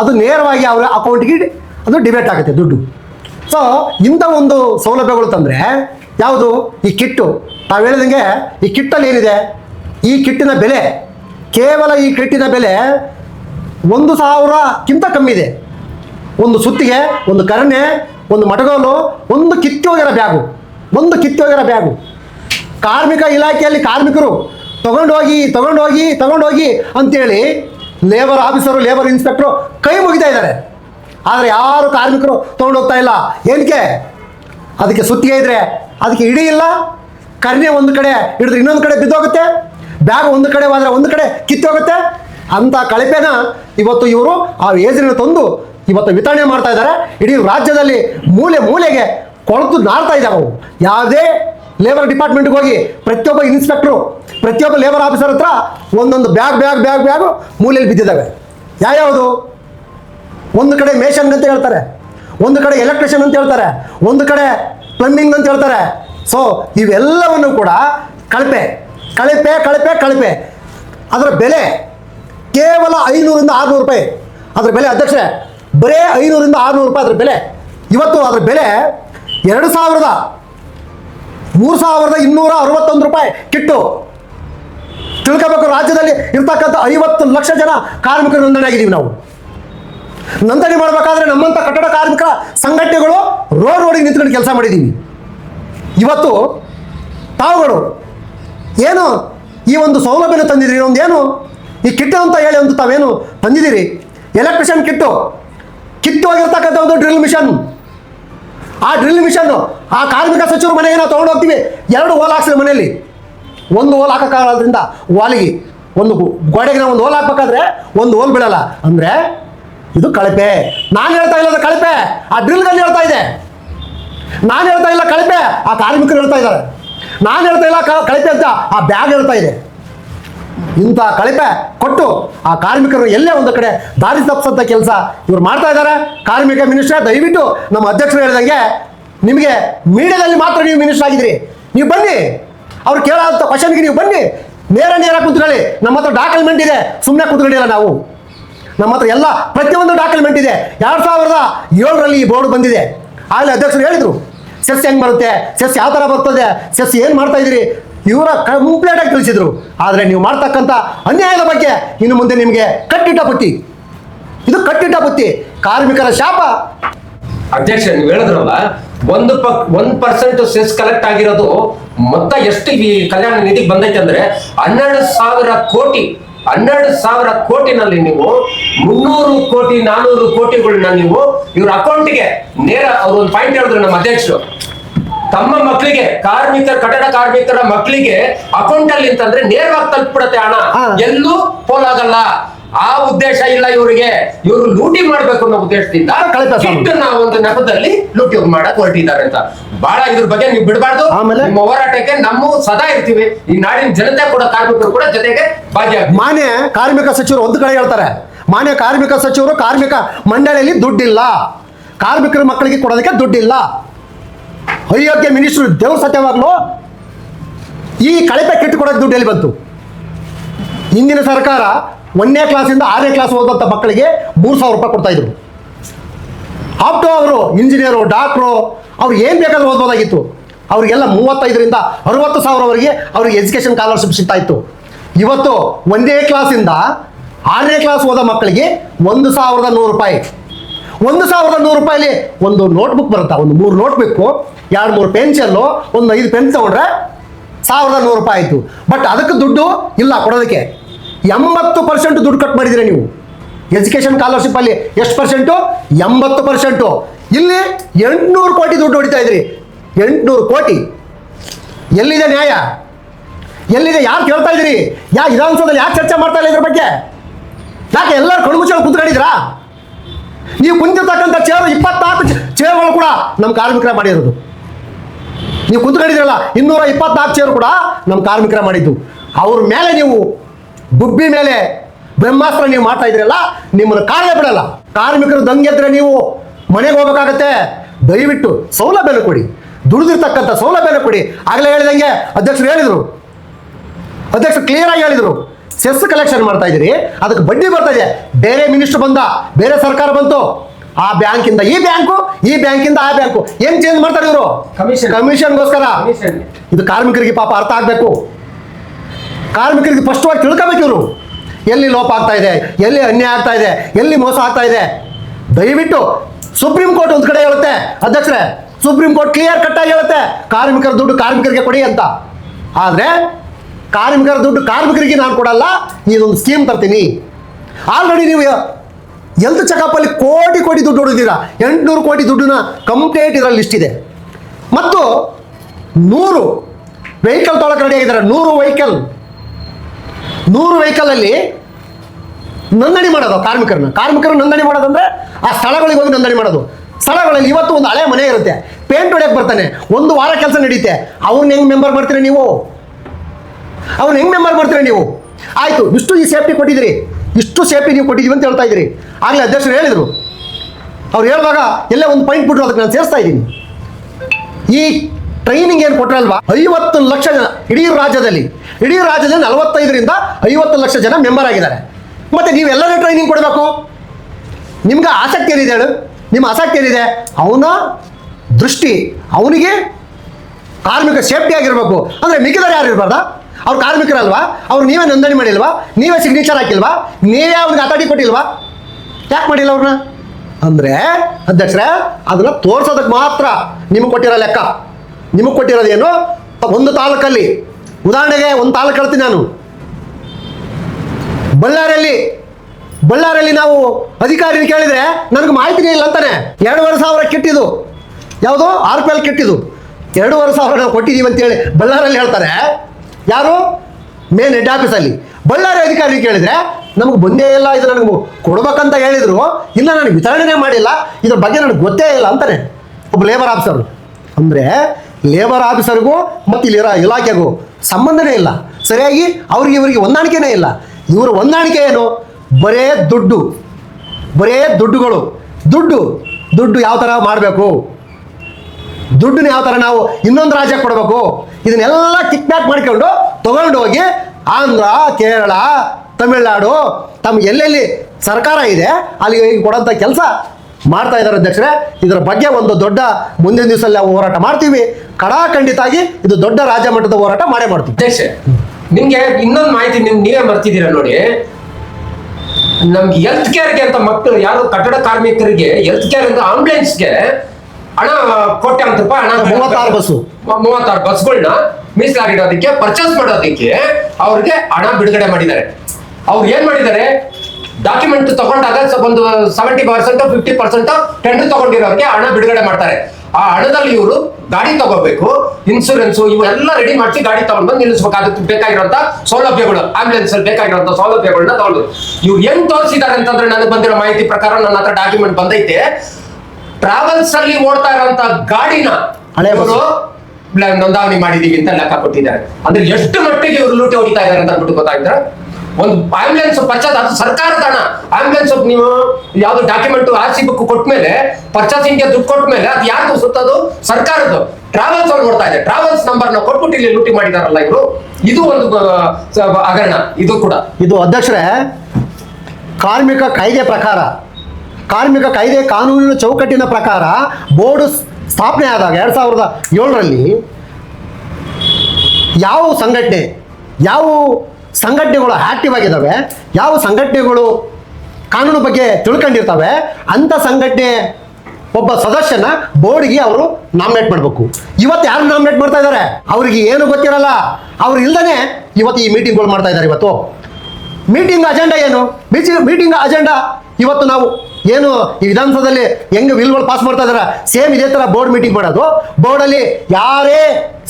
ಅದು ನೇರವಾಗಿ ಅವರ ಅಕೌಂಟ್ಗೆ ಅದು ಡಿಬೇಟ್ ಆಗುತ್ತೆ ದುಡ್ಡು. ಸೊ ಇಂಥ ಒಂದು ಸೌಲಭ್ಯಗಳು ತಂದರೆ ಯಾವುದು? ಈ ಕಿಟ್ಟು. ತಾವು ಹೇಳಿದಂಗೆ ಈ ಕಿಟ್ಟಲ್ಲಿ ಏನಿದೆ? ಈ ಕಿಟ್ಟಿನ ಬೆಲೆ, ಕೇವಲ ಈ ಕಿಟ್ಟಿನ ಬೆಲೆ ಒಂದು ಸಾವಿರಕ್ಕಿಂತ ಕಮ್ಮಿ ಇದೆ. ಒಂದು ಸುತ್ತಿಗೆ, ಒಂದು ಕರಣೆ ಒಂದು ಮಟಗೋಲು ಒಂದು ಕಿತ್ತಿ ಹೋಗಿರೋ ಬ್ಯಾಗು. ಒಂದು ಕಿತ್ತಿ ಹೋಗಿರೋ ಬ್ಯಾಗು. ಕಾರ್ಮಿಕ ಇಲಾಖೆಯಲ್ಲಿ ಕಾರ್ಮಿಕರು, ತಗೊಂಡೋಗಿ ತಗೊಂಡೋಗಿ ತಗೊಂಡೋಗಿ ಅಂತೇಳಿ ಲೇಬರ್ ಆಫೀಸರು ಲೇಬರ್ ಇನ್ಸ್ಪೆಕ್ಟ್ರು ಕೈ ಮುಗಿತಾ ಇದ್ದಾರೆ. ಆದರೆ ಯಾರು ಕಾರ್ಮಿಕರು ತೊಗೊಂಡೋಗ್ತಾ ಇಲ್ಲ. ಏನಕ್ಕೆ? ಅದಕ್ಕೆ ಸುತ್ತಿಗೆ ಇದ್ರೆ ಅದಕ್ಕೆ ಇಡೀ ಇಲ್ಲ. ಕರ್ನೆ ಒಂದು ಕಡೆ ಹಿಡಿದ್ರೆ ಇನ್ನೊಂದು ಕಡೆ ಬಿದ್ದೋಗುತ್ತೆ. ಬ್ಯಾಗ್ ಒಂದು ಕಡೆ ಹೋದರೆ ಒಂದು ಕಡೆ ಕಿತ್ತೋಗುತ್ತೆ. ಅಂತ ಕಳಪೆನ ಇವತ್ತು ಇವರು ಆ ಯೋಜನೆ ತಂದು ಇವತ್ತು ವಿತರಣೆ ಮಾಡ್ತಾ ಇದ್ದಾರೆ. ಇಡೀ ರಾಜ್ಯದಲ್ಲಿ ಮೂಲೆ ಮೂಲೆಗೆ ಕೊಳತು ನಾಡ್ತಾ ಇದ್ದಾವೆ ಅವು. ಯಾವುದೇ ಲೇಬರ್ ಡಿಪಾರ್ಟ್ಮೆಂಟ್ಗೆ ಹೋಗಿ ಪ್ರತಿಯೊಬ್ಬ ಇನ್ಸ್ಪೆಕ್ಟ್ರು ಪ್ರತಿಯೊಬ್ಬ ಲೇಬರ್ ಆಫೀಸರ್ ಹತ್ರ ಒಂದೊಂದು ಬ್ಯಾಗ್ ಬ್ಯಾಗ್ ಬ್ಯಾಗ್ ಬ್ಯಾಗು ಮೂಲೆಯಲ್ಲಿ ಬಿದ್ದಿದ್ದಾವೆ. ಯಾವ್ಯಾವುದು? ಒಂದು ಕಡೆ ಮೇಷನ್ ಅಂತ ಹೇಳ್ತಾರೆ. ಒಂದು ಕಡೆ ಎಲೆಕ್ಟ್ರಿಷಿಯನ್ ಅಂತ ಹೇಳ್ತಾರೆ. ಒಂದು ಕಡೆ ಪ್ಲಂಬಿಂಗ್ ಅಂತ ಹೇಳ್ತಾರೆ. ಸೊ ಇವೆಲ್ಲವನ್ನು ಕೂಡ ಕಳಪೆ ಕಳಪೆ ಕಳಪೆ ಕಳಪೆ. ಅದರ ಬೆಲೆ ಕೇವಲ ಐನೂರಿಂದ ಆರುನೂರು ರೂಪಾಯಿ. ಅದರ ಬೆಲೆ ಅಧ್ಯಕ್ಷರೇ, ಬರೇ ಐನೂರಿಂದ ಆರುನೂರು ರೂಪಾಯಿ ಅದರ ಬೆಲೆ. ಇವತ್ತು ಅದರ ಬೆಲೆ ಎರಡು ಸಾವಿರದ ಮೂರು ಸಾವಿರದ ಇನ್ನೂರ ಅರವತ್ತೊಂದು ರೂಪಾಯಿ ಕಿಟ್ಟು. ತಿಳ್ಕೋಬೇಕು, ರಾಜ್ಯದಲ್ಲಿ ಇರ್ತಕ್ಕಂಥ ಐವತ್ತು ಲಕ್ಷ ಜನ ಕಾರ್ಮಿಕರು ನೋಂದಣಿ ಆಗಿದ್ದೀವಿ ನಾವು. ನೋಂದಣಿ ಮಾಡಬೇಕಾದ್ರೆ ನಮ್ಮಂಥ ಕಟ್ಟಡ ಕಾರ್ಮಿಕರ ಸಂಘಟನೆಗಳು ರೋಡ್ ರೋಡಿಗೆ ನಿಂತ್ಕೊಂಡು ಕೆಲಸ ಮಾಡಿದ್ದೀವಿ. ಇವತ್ತು ತಾವುಗಳು ಏನು ಈ ಒಂದು ಸೌಲಭ್ಯನ ತಂದಿದ್ದೀರಿ? ಒಂದು ಏನು ಈ ಕಿಟ್ಟು ಅಂತ ಹೇಳಿ ಒಂದು ತಾವೇನು ತಂದಿದ್ದೀರಿ? Electrician kit. ಕಿತ್ತು ಆಗಿರ್ತಕ್ಕಂಥ ಒಂದು ಡ್ರಿಲ್ ಮಿಷನ್. ಆ ಡ್ರಿಲ್ ಮಿಷನ್ ಆ ಕಾರ್ಮಿಕ ಸಚಿವರು ಮನೆಗೆ ನಾವು ತೊಗೊಂಡು ಹೋಗ್ತೀವಿ. ಎರಡು ಹೋಲ್ ಹಾಕ್ಸಿದ್ರೆ ಮನೆಯಲ್ಲಿ. ಒಂದು ಹೋಲ್ ಹಾಕೋಕ್ಕಾಗೋದ್ರಿಂದ ವಾಲಿಗೆ ಒಂದು ಗೋಡೆಗೆ ನಾವು ಒಂದು ಹೋಲ್ ಹಾಕ್ಬೇಕಾದ್ರೆ ಒಂದು ಹೋಲ್ ಬೀಳಲ್ಲ. ಅಂದರೆ ಇದು ಕಳಪೆ. ನಾನು ಹೇಳ್ತಾ ಇಲ್ಲ ಕಳಪೆ. ಆ ಡ್ರಿಲ್ ಗನ್ ಹೇಳ್ತಾ ಇದೆ. ನಾನು ಹೇಳ್ತಾ ಇಲ್ಲ ಕಳಪೆ. ಆ ಕಾರ್ಮಿಕರು ಹೇಳ್ತಾ ಇದ್ದಾರೆ. ನಾನು ಹೇಳ್ತಾ ಇಲ್ಲ ಕಳಪೆ ಅಂತ ಆ ಬ್ಯಾಗ್ ಹೇಳ್ತಾ ಇದೆ. ಇಂಥ ಕಳಪೆ ಕೊಟ್ಟು ಆ ಕಾರ್ಮಿಕರು ಎಲ್ಲೇ ಒಂದು ಕಡೆ ದಾರಿ ತಪ್ಪಿಸಂತ ಕೆಲಸ ಇವ್ರು ಮಾಡ್ತಾ ಇದ್ದಾರೆ. ಕಾರ್ಮಿಕ ಮಿನಿಸ್ಟರ್, ದಯವಿಟ್ಟು ನಮ್ಮ ಅಧ್ಯಕ್ಷರು ಹೇಳಿದಂಗೆ ನಿಮಗೆ ಮೀಡಿಯಾದಲ್ಲಿ ಮಾತ್ರ ನೀವು ಮಿನಿಸ್ಟರ್ ಆಗಿದ್ರಿ ನೀವು ಬನ್ನಿ. ಅವ್ರು ಕೇಳೋಂಥ ಕ್ವಶನ್ಗೆ ನೀವು ಬನ್ನಿ. ನೇರ ನೇರ ಕೂತ್ಕೊಳ್ಳಿ. ನಮ್ಮ ಹತ್ರ ಡಾಕ್ಯುಮೆಂಟ್ ಇದೆ. ಸುಮ್ಮನೆ ಕೂತ್ಕೊಂಡಿಲ್ಲ ನಾವು. ನಮ್ಮ ಹತ್ರ ಎಲ್ಲ ಪ್ರತಿಯೊಂದು ಡಾಕ್ಯುಮೆಂಟ್ ಇದೆ. ಎರಡು ಸಾವಿರದ ಏಳರಲ್ಲಿ ಈ ಬೋರ್ಡ್ ಬಂದಿದೆ. ಆಗಲೇ ಅಧ್ಯಕ್ಷರು ಹೇಳಿದರು. ಸೆಸ್ ಹೆಂಗೆ ಬರುತ್ತೆ? ಸೆಸ್ ಯಾವ ಥರ ಬರ್ತದೆ? ಸೆಸ್ ಏನು ಮಾಡ್ತಾ ಇದ್ದೀರಿ? ಇವರ ಕಂಪ್ಲೀಟ್ ಆಗಿ ತಿಳಿಸಿದ್ರು. ಆದರೆ ನೀವು ಮಾಡ್ತಕ್ಕಂಥ ಅನ್ಯಾಯದ ಬಗ್ಗೆ ಇನ್ನು ಮುಂದೆ ನಿಮಗೆ ಕಟ್ಟಿಟ್ಟ ಬುತ್ತಿ. ಇದು ಕಟ್ಟಿಟ್ಟ ಬುತ್ತಿ. ಕಾರ್ಮಿಕರ ಶಾಪ. ಅಧ್ಯಕ್ಷ, ನೀವು ಹೇಳಿದ್ರಲ್ಲ, ಒಂದು ಪಕ್, ಒಂದ್ ಪರ್ಸೆಂಟ್ ಸೆಸ್ ಕಲೆಕ್ಟ್ ಆಗಿರೋದು ಮೊತ್ತ ಎಷ್ಟು ಈ ಕಲ್ಯಾಣ ನಿಧಿಗೆ ಬಂದೈತೆ ಅಂದ್ರೆ ಹನ್ನೆರಡು ಸಾವಿರ ಕೋಟಿ, ಹನ್ನೆರಡು ಸಾವಿರ ಕೋಟಿನಲ್ಲಿ ನೀವು ಮುನ್ನೂರು ಕೋಟಿ, ನಾನೂರು ಕೋಟಿಗಳನ್ನ ನೀವು ಇವ್ರ ಅಕೌಂಟ್ಗೆ ನೇರ ಅವ್ರ ಒಂದು ಪಾಯಿಂಟ್ ಹೇಳಿದ್ರು ನಮ್ಮ ಅಧ್ಯಕ್ಷರು. ತಮ್ಮ ಮಕ್ಕಳಿಗೆ ಕಾರ್ಮಿಕರ ಕಟ್ಟಡ ಕಾರ್ಮಿಕರ ಮಕ್ಕಳಿಗೆ ಅಕೌಂಟ್ ಅಲ್ಲಿ ಅಂತಂದ್ರೆ ನೇರವಾಗಿ ತಲುಪಿಬಿಡತ್ತೆ ಹಣ. ಎಲ್ಲೂ ಪೋಲಾಗಲ್ಲ ಆ ಉದ್ದೇಶ ಇಲ್ಲ ಇವರಿಗೆ. ಇವರು ಲೂಟಿ ಮಾಡ್ಬೇಕು ಅನ್ನೋ ಉದ್ದೇಶದಿಂದ. ಒಂದು ನೆಪದಲ್ಲಿ ಲೂಟಿ ಮಾಡಕ್ ಹೊರಟಿದ್ದಾರೆ ಅಂತ. ಬಹಳ ಇದ್ರ ಬಗ್ಗೆ ನೀವು ಬಿಡಬಾರ್ದು. ಆಮೇಲೆ? ನಿಮ್ಮ ಹೋರಾಟಕ್ಕೆ ನಮ್ಮ ಸದಾ ಇರ್ತೀವಿ. ಈ ನಾಡಿನ ಜನತೆ ಕೂಡ ಕಾರ್ಮಿಕರು ಕೂಡ ಜೊತೆಗೆ ಭಾಗಿಯಾಗ್ತೀವಿ. ಮಾನ್ಯ ಕಾರ್ಮಿಕ ಸಚಿವರು ಒಂದು ಕಡೆ ಹೇಳ್ತಾರೆ. ಮಾನ್ಯ ಕಾರ್ಮಿಕ ಸಚಿವರು ಕಾರ್ಮಿಕ ಮಂಡಳಿಯಲ್ಲಿ ದುಡ್ಡಿಲ್ಲ. ಕಾರ್ಮಿಕರ ಮಕ್ಕಳಿಗೆ ಕೊಡೋದಕ್ಕೆ ದುಡ್ಡಿಲ್ಲ. ಅಯೋಗ್ಯ ಮಿನಿಸ್ಟ್ರು ದೇವ್ರ ಸತ್ಯವಾಗ್ಲು? ಈ ಕಳಪೆ ಕೆಟ್ಟು ಕೊಡೋಕೆ ದುಡ್ಡು ಎಲ್ಲಿ ಬಂತು? ಹಿಂದಿನ ಸರ್ಕಾರ ಒಂದನೇ ಕ್ಲಾಸಿಂದ ಆರನೇ ಕ್ಲಾಸ್ ಓದುವಂಥ ಮಕ್ಕಳಿಗೆ ಮೂರು ಸಾವಿರ ರೂಪಾಯಿ ಕೊಡ್ತಾ ಇದ್ರು. ಆಪ್ಟೋ ಅವರು, ಇಂಜಿನಿಯರು, ಡಾಕ್ಟ್ರು, ಅವ್ರು ಏನು ಬೇಕಾದ್ರೂ ಓದ್ಬೋದಾಗಿತ್ತು. ಅವರಿಗೆಲ್ಲ ಮೂವತ್ತೈದರಿಂದ ಅರುವತ್ತು ಸಾವಿರವರೆಗೆ ಅವ್ರಿಗೆ ಎಜುಕೇಷನ್ ಸ್ಕಾಲರ್ಶಿಪ್ ಸಿಗ್ತಾ ಇತ್ತು. ಇವತ್ತು ಒಂದೇ ಕ್ಲಾಸಿಂದ ಆರನೇ ಕ್ಲಾಸ್ ಓದೋ ಮಕ್ಕಳಿಗೆ ಒಂದು ಸಾವಿರದ ನೂರು ರೂಪಾಯಿ. ಒಂದು ಸಾವಿರದ ನೂರು ರೂಪಾಯಿಲಿ ಒಂದು ನೋಟ್ಬುಕ್ ಬರುತ್ತಾ? ಒಂದು ಮೂರು ನೋಟ್ಬುಕ್ಕು ಎರಡು ಮೂರು ಪೆನ್ಸಿಲ್ ಒಂದು ಐದು ಪೆನ್ ತಗೊಂಡ್ರೆ ಸಾವಿರದ ನೂರು ರೂಪಾಯಿ ಆಯಿತು. ಬಟ್ ಅದಕ್ಕೆ ದುಡ್ಡು ಇಲ್ಲ ಕೊಡೋದಕ್ಕೆ. ಎಂಬತ್ತು ಪರ್ಸೆಂಟ್ ದುಡ್ಡು ಕಟ್ ಮಾಡಿದಿರಿ ನೀವು. ಎಜುಕೇಷನ್ ಸ್ಕಾಲರ್ಶಿಪ್ ಅಲ್ಲಿ ಎಷ್ಟು ಪರ್ಸೆಂಟು ಎಂಬತ್ತು ಪರ್ಸೆಂಟು ಇಲ್ಲಿ ಎಂಟುನೂರು ಕೋಟಿ ದುಡ್ಡು ಹೊಡಿತಾ ಇದ್ರಿ. ಎಂಟುನೂರು ಕೋಟಿ. ಎಲ್ಲಿದೆ ನ್ಯಾಯ? ಎಲ್ಲಿದೆ? ಯಾರು ಕೇಳ್ತಾ ಇದ್ದೀರಿ? ಯಾ ವಿಧಾನಸೌಧದಲ್ಲಿ ಯಾಕೆ ಚರ್ಚೆ ಮಾಡ್ತಾ ಇಲ್ಲ ಇದ್ರ ಬಗ್ಗೆ? ಯಾಕೆ ಎಲ್ಲರೂ ಕಣ್ಮುಚ್ಚಲು ಕುತ್ಕೊಂಡಿದ್ದೀರಾ? ನೀವು ಕುಂತಿರ್ತಕ್ಕಂಥ ಚೇರು ಇಪ್ಪತ್ನಾಲ್ಕು ಚೇರ್ಗಳು ಕೂಡ ನಮ್ಮ ಕಾರ್ಮಿಕರ ಮಾಡಿರೋದು. ನೀವು ಕುಂತ್ಕೊಂಡಿದ್ರಲ್ಲ ಇನ್ನೂರ ಇಪ್ಪತ್ನಾಲ್ಕು ಚೇರು ಕೂಡ ನಮ್ಮ ಕಾರ್ಮಿಕರ ಮಾಡಿದ್ದು. ಅವ್ರ ಮೇಲೆ ನೀವು ಗುಬ್ಬಿ ಮೇಲೆ ಬ್ರಹ್ಮಾಸ್ತ್ರ ನೀವು ಮಾಡ್ತಾ ಇದ್ರಲ್ಲ ನಿಮ್ಮನ್ನು ಕಾರಣ ಬಿಡಲ್ಲ. ಕಾರ್ಮಿಕರು ದಂಗೆದ್ರೆ ನೀವು ಮನೆಗೆ ಹೋಗ್ಬೇಕಾಗತ್ತೆ. ದಯವಿಟ್ಟು ಸೌಲಭ್ಯನ ಕೊಡಿ. ದುಡಿದಿರ್ತಕ್ಕಂಥ ಸೌಲಭ್ಯನ ಕೊಡಿ. ಆಗಲೇ ಹೇಳಿದಂಗೆ ಅಧ್ಯಕ್ಷರು ಹೇಳಿದರು. ಅಧ್ಯಕ್ಷರು ಕ್ಲಿಯರ್ ಆಗಿ ಹೇಳಿದರು. ಸೆಸ್ ಕಲೆಕ್ಷನ್ ಮಾಡ್ತಾ ಇದ್ದೀರಿ. ಅದಕ್ಕೆ ಬಡ್ಡಿ ಬರ್ತಾ ಇದೆ. ಬೇರೆ ಮಿನಿಸ್ಟರ್ ಬಂದ ಬೇರೆ ಸರ್ಕಾರ ಬಂತು. ಆ ಬ್ಯಾಂಕಿಂದ ಈ ಬ್ಯಾಂಕು ಈ ಬ್ಯಾಂಕಿಂದ ಆ ಬ್ಯಾಂಕು. ಏನ್ ಚೇಂಜ್ ಮಾಡ್ತಾರೆ ಇವರು. ಕಮಿಷನ್ಗೋಸ್ಕರ. ಇದು ಕಾರ್ಮಿಕರಿಗೆ ಪಾಪ ಅರ್ಥ ಆಗಬೇಕು. ಕಾರ್ಮಿಕರಿಗೆ ಸ್ಪಷ್ಟವಾಗಿ ತಿಳ್ಕೋಬೇಕು ಇವರು. ಎಲ್ಲಿ ಲೋಪ ಆಗ್ತಾ ಇದೆ ಎಲ್ಲಿ ಅನ್ಯಾಯ ಆಗ್ತಾ ಇದೆ ಎಲ್ಲಿ ಮೋಸ ಆಗ್ತಾ ಇದೆ. ದಯವಿಟ್ಟು ಸುಪ್ರೀಂ ಕೋರ್ಟ್ ಒಂದು ಕಡೆ ಹೇಳುತ್ತೆ. ಅಧ್ಯಕ್ಷರೇ ಸುಪ್ರೀಂ ಕೋರ್ಟ್ ಕ್ಲಿಯರ್ ಕಟ್ ಆಗಿ ಹೇಳುತ್ತೆ. ಕಾರ್ಮಿಕರ ದುಡ್ಡು ಕಾರ್ಮಿಕರಿಗೆ ಕೊಡಿ ಅಂತ. ಆದರೆ ಕಾರ್ಮಿಕರ ದುಡ್ಡು ಕಾರ್ಮಿಕರಿಗೆ ನಾನು ಕೊಡಲ್ಲ ಇದೊಂದು ಸ್ಕೀಮ್ ತರ್ತೀನಿ. ಆಲ್ರೆಡಿ ನೀವು ಎಲ್ತ್ ಚೆಕಪ್ಪಲ್ಲಿ ಕೋಟಿ ಕೋಟಿ ದುಡ್ಡು ಹೊಡೆದಿದ್ದೀರಾ? ಎಂಟುನೂರು ಕೋಟಿ ದುಡ್ಡಿನ ಕಂಪ್ಲೀಟ್ ಇದರಲ್ಲಿ ಲಿಸ್ಟ್ ಇದೆ. ಮತ್ತು ನೂರು ವೆಹಿಕಲ್ ತೊಳಕ ರೆಡಿ ಆಗಿದ್ದಾರೆ. ನೂರು ವೆಹಿಕಲ್ ನೂರು ವೆಹಿಕಲಲ್ಲಿ ನೋಂದಣಿ ಮಾಡೋದು ಕಾರ್ಮಿಕರನ್ನ. ಕಾರ್ಮಿಕರು ನೋಂದಣಿ ಮಾಡೋದಂದ್ರೆ ಆ ಸ್ಥಳಗಳಿಗೆ ಹೋಗಿ ನೋಂದಣಿ ಮಾಡೋದು. ಸ್ಥಳಗಳಲ್ಲಿ ಇವತ್ತು ಒಂದು ಹಳೆ ಮನೆ ಇರುತ್ತೆ. ಪೇಂಟ್ ಹೊಡೆಯಕ್ಕೆ ಬರ್ತಾನೆ. ಒಂದು ವಾರ ಕೆಲಸ ನಡೀತೆ. ಅವ್ರನ್ನ ಹೆಂಗೆ ಮೆಂಬರ್ ಮಾಡ್ತೀರಾ ನೀವು? ಅವ್ರನ್ನ ಹೆಂಗೆ ಮೆಂಬರ್ ಮಾಡ್ತೀರಿ ನೀವು? ಆಯಿತು, ಇಷ್ಟು ಈ ಸೇಫ್ಟಿ ಕೊಟ್ಟಿದ್ದೀರಿ. ಇಷ್ಟು ಸೇಫ್ಟಿ ನೀವು ಕೊಟ್ಟಿದ್ದೀವಿ ಅಂತ ಹೇಳ್ತಾ ಇದ್ದೀರಿ. ಆಗಲೇ ಅಧ್ಯಕ್ಷರು ಹೇಳಿದರು. ಅವ್ರು ಹೇಳುವಾಗ ಎಲ್ಲೇ ಒಂದು ಪಾಯಿಂಟ್ ಬಿಟ್ಟರು ಅದಕ್ಕೆ ನಾನು ಸೇರಿಸ್ತಾ ಇದ್ದೀನಿ. ಈ ಟ್ರೈನಿಂಗ್ ಏನು ಕೊಟ್ಟರಲ್ವಾ ಐವತ್ತು ಲಕ್ಷ ಜನ, ಇಡೀ ರಾಜ್ಯದಲ್ಲಿ ಇಡೀ ರಾಜ್ಯದಲ್ಲಿ ನಲವತ್ತೈದರಿಂದ ಐವತ್ತು ಲಕ್ಷ ಜನ ಮೆಂಬರ್ ಆಗಿದ್ದಾರೆ. ಮತ್ತೆ ನೀವೆಲ್ಲರೂ ಟ್ರೈನಿಂಗ್ ಕೊಡಬೇಕು? ನಿಮ್ಗೆ ಆಸಕ್ತಿ ಏನಿದೆ ಹೇಳು? ನಿಮ್ಮ ಆಸಕ್ತಿ ಏನಿದೆ? ಅವನ ದೃಷ್ಟಿ, ಅವನಿಗೆ ಕಾರ್ಮಿಕ ಸೇಫ್ಟಿ ಆಗಿರಬೇಕು. ಅಂದರೆ ಮಿಕ್ಕಿದರೆ ಯಾರು ಇರಬಾರ್ದಾ? ಅವ್ರು ಕಾರ್ಮಿಕರಲ್ವಾ? ಅವ್ರು ನೀವೇ ನೋಂದಣಿ ಮಾಡಿಲ್ವಾ? ನೀವೇ ಸಿಗ್ನೇಚರ್ ಹಾಕಿಲ್ವಾ? ನೀವೇ ಅವ್ರಿಗೆ ಅಥಾರಿಟಿ ಕೊಟ್ಟಿಲ್ವಾ? ಯಾಕೆ ಮಾಡಿಲ್ಲ ಅವ್ರನ್ನ ಅಂದರೆ, ಅಧ್ಯಕ್ಷರ, ಅದನ್ನ ತೋರ್ಸೋದಕ್ಕೆ ಮಾತ್ರ ನಿಮಗೆ ಕೊಟ್ಟಿರೋ ಲೆಕ್ಕ. ನಿಮಗೆ ಕೊಟ್ಟಿರೋದೇನು ಒಂದು ತಾಲೂಕಲ್ಲಿ. ಉದಾಹರಣೆಗೆ ಒಂದು ತಾಲೂಕು ಹೇಳ್ತೀನಿ ನಾನು. ಬಳ್ಳಾರಿಯಲ್ಲಿ ಬಳ್ಳಾರಿಯಲ್ಲಿ ನಾವು ಅಧಿಕಾರಿ ಕೇಳಿದ್ರೆ ನನಗೆ ಮಾಹಿತಿನೇ ಇಲ್ಲ ಅಂತಾನೆ. ಎರಡೂವರೆ ಸಾವಿರ ಕೆಟ್ಟಿದ್ದು. ಯಾವುದು? ಆರ್ ಪಿ ಎಲ್ ಕಿಟ್ಟಿದು ಎರಡೂವರೆ ಸಾವಿರ ನಾವು ಕೊಟ್ಟಿದ್ದೀವಿ ಅಂತೇಳಿ ಬಳ್ಳಾರಿಯಲ್ಲಿ ಹೇಳ್ತಾರೆ. ಯಾರು? ಮೇನ್ ಹೆಡ್ ಆಫೀಸಲ್ಲಿ ಬಳ್ಳಾರಿ ಅಧಿಕಾರಿ ಕೇಳಿದ್ರೆ, ನಮಗೆ ಬಂದೇ ಇಲ್ಲ, ಇದು ನನಗೆ ಕೊಡ್ಬೇಕಂತ ಹೇಳಿದ್ರು. ಇಲ್ಲ ನನಗೆ ವಿತರಣೆ ಮಾಡಿಲ್ಲ. ಇದ್ರ ಬಗ್ಗೆ ನನಗೆ ಗೊತ್ತೇ ಇಲ್ಲ ಅಂತಾನೆ ಒಬ್ಬ ಲೇಬರ್ ಆಫೀಸರ್ ಅಂದರೆ ಲೇಬರ್ ಆಫೀಸರ್ಗೂ ಮತ್ತು ಇಲ್ಲಿರೋ ಇಲಾಖೆಗೂ ಸಂಬಂಧನೇ ಇಲ್ಲ. ಸರಿಯಾಗಿ ಅವ್ರಿಗೆ ಇವರಿಗೆ ಹೊಂದಾಣಿಕೆನೇ ಇಲ್ಲ. ಇವರ ಹೊಂದಾಣಿಕೆ ಏನು? ಬರೇ ದುಡ್ಡು. ಬರೇ ದುಡ್ಡುಗಳು. ದುಡ್ಡು. ದುಡ್ಡು ಯಾವ ಥರ ಮಾಡಬೇಕು? ದುಡ್ಡನ್ನ ಯಾವ ಥರ ನಾವು ಇನ್ನೊಂದು ರಾಜ್ಯಕ್ಕೆ ಕೊಡಬೇಕು? ಇದನ್ನೆಲ್ಲ ಕಿಕ್ ಬ್ಯಾಕ್ ಮಾಡ್ಕೊಂಡು ತಗೊಂಡು ಹೋಗಿ ಆಂಧ್ರ, ಕೇರಳ, ತಮಿಳುನಾಡು, ತಮ್ಮ ಎಲ್ಲೆಲ್ಲಿ ಸರ್ಕಾರ ಇದೆ ಅಲ್ಲಿ ಕೊಡೋಂಥ ಕೆಲಸ ಮಾಡ್ತಾ ಇದ್ದಾರೆ ಅಧ್ಯಕ್ಷರೇ. ಇದರ ಬಗ್ಗೆ ಒಂದು ದೊಡ್ಡ ಮುಂದಿನ ದಿವಸದಲ್ಲಿ ನಾವು ಹೋರಾಟ ಮಾಡ್ತೀವಿ. ಕಡಾಖಂಡಿತಾಗಿ ಇದು ದೊಡ್ಡ ರಾಜ್ಯ ಮಟ್ಟದ ಹೋರಾಟ ಮಾಡೇ ಮಾಡ್ತೀವಿ. ಅಧ್ಯಕ್ಷೆ, ನಿಮಗೆ ಇನ್ನೊಂದು ಮಾಹಿತಿ ನಿಮ್ಗೆ ನೀವೇ ಮರ್ತಿದ್ದೀರಾ ನೋಡಿ. ನಮ್ಗೆ ಹೆಲ್ತ್ ಕೇರ್ಗೆ ಅಂತ ಮಕ್ಕಳು ಯಾರು ಕಟ್ಟಡ ಕಾರ್ಮಿಕರಿಗೆ ಹೆಲ್ತ್ ಕೇರ್ ಅಂತ ಆಂಬುಲೆನ್ಸ್ಗೆ ಹಣ ಕೋಟ್ಯಾಂತರ ರೂಪಾಯಿ ಹಣ ಮೂವತ್ತಾರು ಬಸ್ಸು. ಮೂವತ್ತಾರು ಬಸ್ಗಳನ್ನ ಮೀಸಲಾಗಿಡೋದಕ್ಕೆ ಪರ್ಚೇಸ್ ಮಾಡೋದಕ್ಕೆ ಅವ್ರಿಗೆ ಹಣ ಬಿಡುಗಡೆ ಮಾಡಿದ್ದಾರೆ. ಅವ್ರು ಏನ್ ಮಾಡಿದ್ದಾರೆ? ಡಾಕ್ಯುಮೆಂಟ್ ತಗೊಂಡಾಗ ಸ್ವಲ್ಪ ಒಂದು seventy percent fifty percent tender ತಗೊಂಡಿರೋರಿಗೆ ಹಣ ಬಿಡುಗಡೆ ಮಾಡ್ತಾರೆ. ಆ ಹಣದಲ್ಲಿ ಇವರು ಗಾಡಿ ತಗೋಬೇಕು ಇನ್ಸೂರೆನ್ಸ್ ಇವೆಲ್ಲ ರೆಡಿ ಮಾಡಿಸಿ ಗಾಡಿ ತಗೊಂಡು ಬಂದು ನಿಲ್ಲಿಸ್ಬೇಕು ಅದಕ್ಕೆ ಬೇಕಾಗಿರುವಂತ ಸೌಲಭ್ಯಗಳು ಆಂಬುಲೆನ್ಸ್ ಅಲ್ಲಿ ಬೇಕಾಗಿರುವಂತ ಸೌಲಭ್ಯಗಳನ್ನ ತಗೊಂಡು. ಇವ್ರು ಹೆಂಗ್ ತೋರಿಸಿದ್ದಾರೆ ಅಂತಂದ್ರೆ ನನಗೆ ಬಂದಿರೋ ಮಾಹಿತಿ ಪ್ರಕಾರ ನನ್ನ ಹತ್ರ ಡಾಕ್ಯುಮೆಂಟ್ ಬಂದೈತೆ. ಟ್ರಾವೆಲ್ಸ್ ಅಲ್ಲಿ ಓಡ್ತಾ ಇರೋಂತ ಗಾಡಿನ ಹಳೆ ಬಸ್ಸು ನೋಂದಾವಣಿ ಮಾಡಿದೀವಿ ಅಂತ ಲೆಕ್ಕ ಕೊಟ್ಟಿದ್ದಾರೆ. ಅಂದ್ರೆ ಎಷ್ಟು ಮಟ್ಟಿಗೆ ಇವರು ಲೂಟಿ ಹೊಡಿತಾ ಇದ್ದಾರೆ ಅಂತ ಅಂದ್ಬಿಟ್ಟು ಗೊತ್ತಾಯ್ತಾ? ಒಂದು ಆಂಬುಲೆನ್ಸ್ ಪರ್ಚೇಸ್ ಅದು ಸರ್ಕಾರದ ಹಣ. ಆಂಬುಲೆನ್ಸ್ ನೀವು ಯಾವ್ದು ಡಾಕ್ಯುಮೆಂಟ್ ಆರ್ ಸಿ ಬುಕ್ ಕೊಟ್ಮೇಲೆ ಇಂಡಿಯಾ ದುಡ್ಡು ಕೊಟ್ಮೇಲೆ ಅದು ಯಾರು ಸುತ್ತದು ಸರ್ಕಾರದ್ದು. ಟ್ರಾವೆಲ್ಸ್ ಅವ್ರು ನೋಡ್ತಾ ಇದೆ ಟ್ರಾವೆಲ್ಸ್ ನಂಬರ್ನ ಕೊಟ್ಬಿಟ್ಟು ಇಲ್ಲಿ ಲೂಟಿ ಮಾಡಿದಾರಲ್ಲ ಇವರು. ಇದು ಒಂದು ಹಗರಣ. ಇದು ಕೂಡ. ಇದು ಅಧ್ಯಕ್ಷರೇ ಕಾರ್ಮಿಕ ಕಾಯ್ದೆ ಪ್ರಕಾರ ಕಾರ್ಮಿಕ ಕಾಯ್ದೆ ಕಾನೂನಿನ ಚೌಕಟ್ಟಿನ ಪ್ರಕಾರ ಬೋರ್ಡ್ ಸ್ಥಾಪನೆ ಆದಾಗ ಎರಡು ಸಾವಿರದ ಏಳರಲ್ಲಿ ಯಾವ ಸಂಘಟನೆ, ಯಾವ ಸಂಘಟನೆಗಳು ಆಕ್ಟಿವ್ ಆಗಿದ್ದಾವೆ, ಯಾವ ಸಂಘಟನೆಗಳು ಕಾನೂನು ಬಗ್ಗೆ ತಿಳ್ಕೊಂಡಿರ್ತವೆ ಅಂಥ ಸಂಘಟನೆ ಒಬ್ಬ ಸದಸ್ಯನ ಬೋರ್ಡ್ಗೆ ಅವರು ನಾಮಿನೇಟ್ ಮಾಡಬೇಕು. ಇವತ್ತು ಯಾರು ನಾಮಿನೇಟ್ ಮಾಡ್ತಾ ಇದ್ದಾರೆ? ಅವ್ರಿಗೆ ಏನು ಗೊತ್ತಿರಲ್ಲ. ಅವ್ರು ಇಲ್ದೇ ಇವತ್ತು ಈ ಮೀಟಿಂಗ್ಗಳು ಮಾಡ್ತಾ ಇದ್ದಾರೆ ಇವತ್ತು. ಮೀಟಿಂಗ್ ಅಜೆಂಡಾ ಏನು? ಮೀಟಿಂಗ್ ಅಜೆಂಡಾ ಇವತ್ತು ನಾವು ಏನು ಈ ವಿಧಾನಸೌಧದಲ್ಲಿ ಹೆಂಗೆ ವಿಲ್ಗಳು ಪಾಸ್ ಮಾಡ್ತಾ ಇದಾರೆ ಸೇಮ್ ಇದೇ ಥರ ಬೋರ್ಡ್ ಮೀಟಿಂಗ್ ಮಾಡೋದು. ಬೋರ್ಡಲ್ಲಿ ಯಾರೇ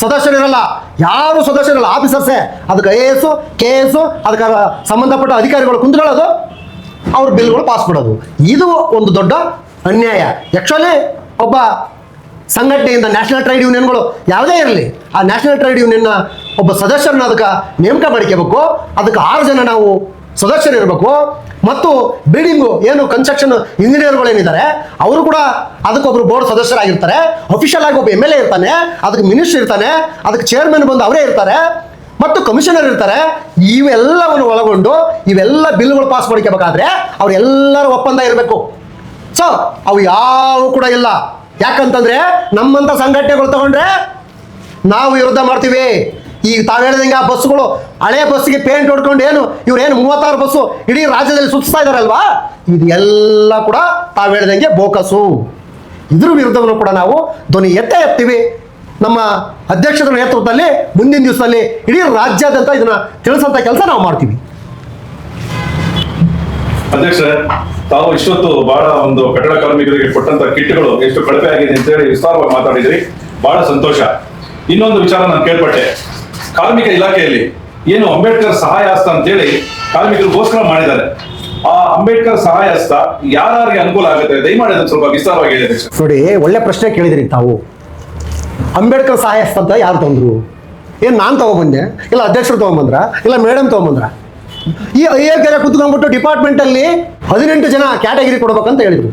ಸದಸ್ಯರಿರಲ್ಲ, ಯಾರು ಸದಸ್ಯರಿರಲ್ಲ ಆಫೀಸರ್ಸೇ ಅದಕ್ಕೆ I A S K S ಅದಕ್ಕೆ ಸಂಬಂಧಪಟ್ಟ ಅಧಿಕಾರಿಗಳು ಕುಂತ್ಕೊಳ್ಳೋದು, ಅವ್ರ ಬಿಲ್ಗಳು ಪಾಸ್ ಮಾಡೋದು. ಇದು ಒಂದು ದೊಡ್ಡ ಅನ್ಯಾಯ. ಆ್ಯಕ್ಚುಲಿ ಒಬ್ಬ ಸಂಘಟನೆಯಿಂದ ನ್ಯಾಷನಲ್ ಟ್ರೇಡ್ ಯೂನಿಯನ್ಗಳು ಯಾವುದೇ ಇರಲಿ, ಆ ನ್ಯಾಷನಲ್ ಟ್ರೇಡ್ ಯೂನಿಯನ್ನ ಒಬ್ಬ ಸದಸ್ಯರನ್ನ ಅದಕ್ಕೆ ನೇಮಕ ಮಾಡ್ಕೋಬೇಕು ಅದಕ್ಕೆ ಆರು ಜನ ನಾವು ಸದಸ್ಯರು ಇರಬೇಕು ಮತ್ತು ಬಿಲ್ಡಿಂಗು ಏನು ಕನ್ಸ್ಟ್ರಕ್ಷನ್ ಇಂಜಿನಿಯರ್ಗಳು ಏನಿದ್ದಾರೆ ಅವರು ಕೂಡ ಅದಕ್ಕೊಬ್ರು ಬೋರ್ಡ್ ಸದಸ್ಯರಾಗಿರ್ತಾರೆ ಅಫಿಷಿಯಲ್ ಆಗಿ ಒಬ್ಬ ಎಂ ಎಲ್ ಎ ಇರ್ತಾನೆ, ಅದಕ್ಕೆ ಮಿನಿಸ್ಟರ್ ಇರ್ತಾನೆ, ಅದಕ್ಕೆ ಚೇರ್ಮನ್ ಬಂದು ಅವರೇ ಇರ್ತಾರೆ, ಮತ್ತು ಕಮಿಷನರ್ ಇರ್ತಾರೆ, ಇವೆಲ್ಲವನ್ನು ಒಳಗೊಂಡು ಇವೆಲ್ಲ ಬಿಲ್ಗಳು ಪಾಸ್ ಮಾಡ್ಕೋಬೇಕಾದ್ರೆ ಅವರೆಲ್ಲರೂ ಒಪ್ಪಂದ ಇರಬೇಕು. ಸೊ ಅವು ಯಾವ ಕೂಡ ಇಲ್ಲ. ಯಾಕಂತಂದ್ರೆ ನಮ್ಮಂತ ಸಂಘಟನೆಗಳು ತಗೊಂಡ್ರೆ ನಾವು ವಿರುದ್ಧ ಮಾಡ್ತೀವಿ. ಈಗ ತಾವು ಹೇಳಿದಂಗೆ ಆ ಬಸ್ಸುಗಳು ಹಳೆ ಬಸ್ಸಿಗೆ ಪೇಂಟ್ ಹೊಡ್ಕೊಂಡು ಏನು ಇವ್ರು ಏನು ಮೂವತ್ತಾರು ಬಸ್ಸು ಇಡೀ ರಾಜ್ಯದಲ್ಲಿ ಸುತ್ತಿಸ್ತಾ ಇದಾರಲ್ವಾ? ಇದು ಎಲ್ಲ ಕೂಡ ತಾವು ಹೇಳ್ದಂಗೆ ಬೋಕಸು. ಇದ್ರ ವಿರುದ್ಧವನ್ನು ಕೂಡ ನಾವು ಧ್ವನಿ ಎತ್ತೇ ಎತ್ತೀವಿ. ನಮ್ಮ ಅಧ್ಯಕ್ಷರ ನೇತೃತ್ವದಲ್ಲಿ ಮುಂದಿನ ದಿವಸದಲ್ಲಿ ಇಡೀ ರಾಜ್ಯಾದ್ಯಂತ ಇದನ್ನ ತಿಳಿಸುವಂತ ಕೆಲಸ ನಾವು ಮಾಡ್ತೀವಿ. ಅಧ್ಯಕ್ಷ ತಾವು ಇಷ್ಟೊತ್ತು ಬಹಳ ಒಂದು ಕಟ್ಟಡ ಕಾರ್ಮಿಕರಿಗೆ ಕೊಟ್ಟಂತ ಕಿಟ್ಗಳು ಎಷ್ಟು ಕಳಪೆ ಆಗಿದೆ ಅಂತ ಹೇಳಿ ವಿಸ್ತಾರವಾಗಿ ಮಾತಾಡಿದ್ರಿ. ಬಹಳ ಸಂತೋಷ. ಇನ್ನೊಂದು ವಿಚಾರ ನಾನು ಕೇಳ್ಪಟ್ಟೆ. ಕಾರ್ಮಿಕ ಇಲಾಖೆಯಲ್ಲಿ ಏನು ಅಂಬೇಡ್ಕರ್ ಸಹಾಯ ಹಸ್ತ ಅಂತ ಹೇಳಿ ಕಾರ್ಮಿಕರಿಗೋಸ್ಕರ ಮಾಡಿದ್ದಾರೆ. ಆ ಅಂಬೇಡ್ಕರ್ ಸಹಾಯ ಹಸ್ತ ಯಾರ್ಯಾರಿಗೆ ಅನುಕೂಲ ಆಗುತ್ತೆ? ದಯಮಾಡಿ ಅದನ್ನ ಸ್ವಲ್ಪ ವಿಸ್ತಾರವಾಗಿ ಹೇಳಿ ಅಧ್ಯಕ್ಷ ನೋಡಿ, ಒಳ್ಳೆ ಪ್ರಶ್ನೆ ಕೇಳಿದ್ರಿ ತಾವು. ಅಂಬೇಡ್ಕರ್ ಸಹಾಯ ಹಸ್ತ ಅಂತ ಯಾರು ತಂದ್ರು? ಏನು ನಾನು ತಗೊಂಬಂದೆ? ಇಲ್ಲ ಅಧ್ಯಕ್ಷರು ತಗೊಂಬಂದ್ರ? ಇಲ್ಲ ಮೇಡಮ್ ತಗೊಂಬಂದ್ರ? ಈ ಐ ಕೆರೆ ಕುತ್ಕೊಂಡ್ಬಿಟ್ಟು ಡಿಪಾರ್ಟ್ಮೆಂಟಲ್ಲಿ ಹದಿನೆಂಟು ಜನ ಕ್ಯಾಟಗಿರಿ ಕೊಡ್ಬೇಕಂತ ಹೇಳಿದರು.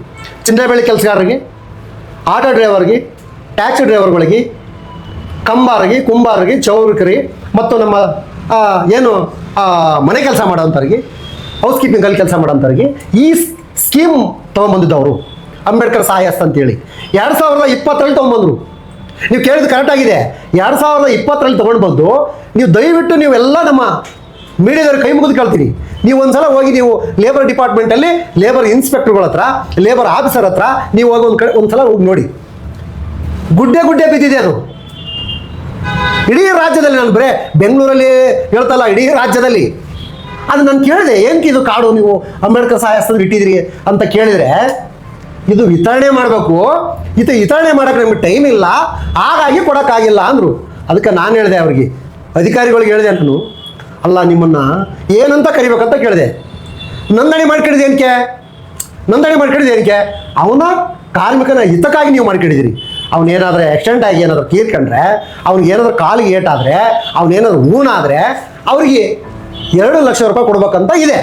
ಚಿಂದ್ರಬೇಳಿ ಕೆಲಸಗಾರರಿಗೆ, ಆಟೋ ಡ್ರೈವರ್ಗೆ, ಟ್ಯಾಕ್ಸಿ ಡ್ರೈವರ್ಗಳಿಗೆ ಕಂಬಾರಿಗೆ, ಕುಂಬಾರಗಿ, ಚೌರಿಕರಿ, ಮತ್ತು ನಮ್ಮ ಏನು ಮನೆ ಕೆಲಸ ಮಾಡೋಂಥವ್ರಿಗೆ ಹೌಸ್ ಕೀಪಿಂಗಲ್ಲಿ ಕೆಲಸ ಮಾಡೋಂಥವ್ರಿಗೆ ಈ ಸ್ಕೀಮ್ ತೊಗೊಂಬಂದಿದ್ದವರು. ಅಂಬೇಡ್ಕರ್ ಸಹಾಯ ಹಸ್ತ ಅಂತೇಳಿ. ಎರಡು ಸಾವಿರದ ಇಪ್ಪತ್ತರಲ್ಲಿ ತೊಗೊಂಬಂದರು. ನೀವು ಕೇಳಿದ್ದು ಕರೆಕ್ಟಾಗಿದೆ ಎರಡು ಸಾವಿರದ ಇಪ್ಪತ್ತರಲ್ಲಿ ತೊಗೊಂಡು ಬಂದು ನೀವು ದಯವಿಟ್ಟು ನೀವೆಲ್ಲ ನಮ್ಮ ಮೀಡಿಯಾದವ್ರ ಕೈ ಮುಗಿದು ಕೇಳ್ತೀನಿ. ನೀವು ಒಂದ್ಸಲ ಹೋಗಿ ನೀವು ಲೇಬರ್ ಡಿಪಾರ್ಟ್ಮೆಂಟಲ್ಲಿ ಲೇಬರ್ ಇನ್ಸ್ಪೆಕ್ಟರ್ಗಳ ಹತ್ರ ಲೇಬರ್ ಆಫೀಸರ್ ಹತ್ರ, ನೀವು ಹೋಗಿ ಒಂದು ಕಡೆ, ಒಂದ್ಸಲ ಹೋಗಿ ನೋಡಿ. ಗುಡ್ಡೆ ಗುಡ್ಡೆ ಬಿದ್ದಿದೆ ಅದು. ಇಡೀ ರಾಜ್ಯದಲ್ಲಿ ನಾನು ಬರೇ ಬೆಂಗಳೂರಲ್ಲಿ ಹೇಳ್ತಲ್ಲ, ಇಡೀ ರಾಜ್ಯದಲ್ಲಿ. ಅದು ನಾನು ಕೇಳಿದೆ ಏನಕ್ಕೆ ಇದು ಕಾಡು ನೀವು ಅಂಬೇಡ್ಕರ್ ಸಹಾಯ ಹಸ್ತದಲ್ಲಿ ಇಟ್ಟಿದ್ರಿ ಅಂತ ಕೇಳಿದರೆ, ಇದು ವಿತರಣೆ ಮಾಡಬೇಕು. ಇದು ವಿತರಣೆ ಮಾಡೋಕೆ ನಮಗೆ ಟೈಮ್ ಇಲ್ಲ. ಹಾಗಾಗಿ ಕೊಡೋಕ್ಕಾಗಿಲ್ಲ ಅಂದರು. ಅದಕ್ಕೆ ನಾನು ಹೇಳಿದೆ ಅವ್ರಿಗೆ, ಅಧಿಕಾರಿಗಳಿಗೆ ಹೇಳಿದೆ ಅಂತನು ಅಲ್ಲ, ನಿಮ್ಮನ್ನು ಏನಂತ ಕರಿಬೇಕಂತ ಕೇಳಿದೆ. ನೋಂದಣಿ ಮಾಡ್ಕೊಂಡಿದ್ದು ಏನಕ್ಕೆ ನೋಂದಣಿ ಮಾಡ್ಕೊಂಡಿದ್ದು ಏನಕ್ಕೆ ಅವನ ಕಾರ್ಮಿಕನ ಹಿತಕ್ಕಾಗಿ ನೀವು ಮಾಡ್ಕೊಂಡಿದ್ದೀರಿ. ಅವನೇನಾದ್ರೂ ಆಕ್ಸಿಡೆಂಟ್ ಆಗಿ ಏನಾದ್ರು ತೀರ್ಕೊಂಡ್ರೆ ಅವ್ನಿಗೆ ಏನಾದ್ರು ಕಾಲಿಗೆ ಏಟಾದ್ರೆ ಅವನೇನಾದ್ರು ಊನಾದ್ರೆ ಅವ್ರಿಗೆ ಎರಡು ಲಕ್ಷ ರೂಪಾಯಿ ಕೊಡ್ಬೇಕಂತ ಇದೆ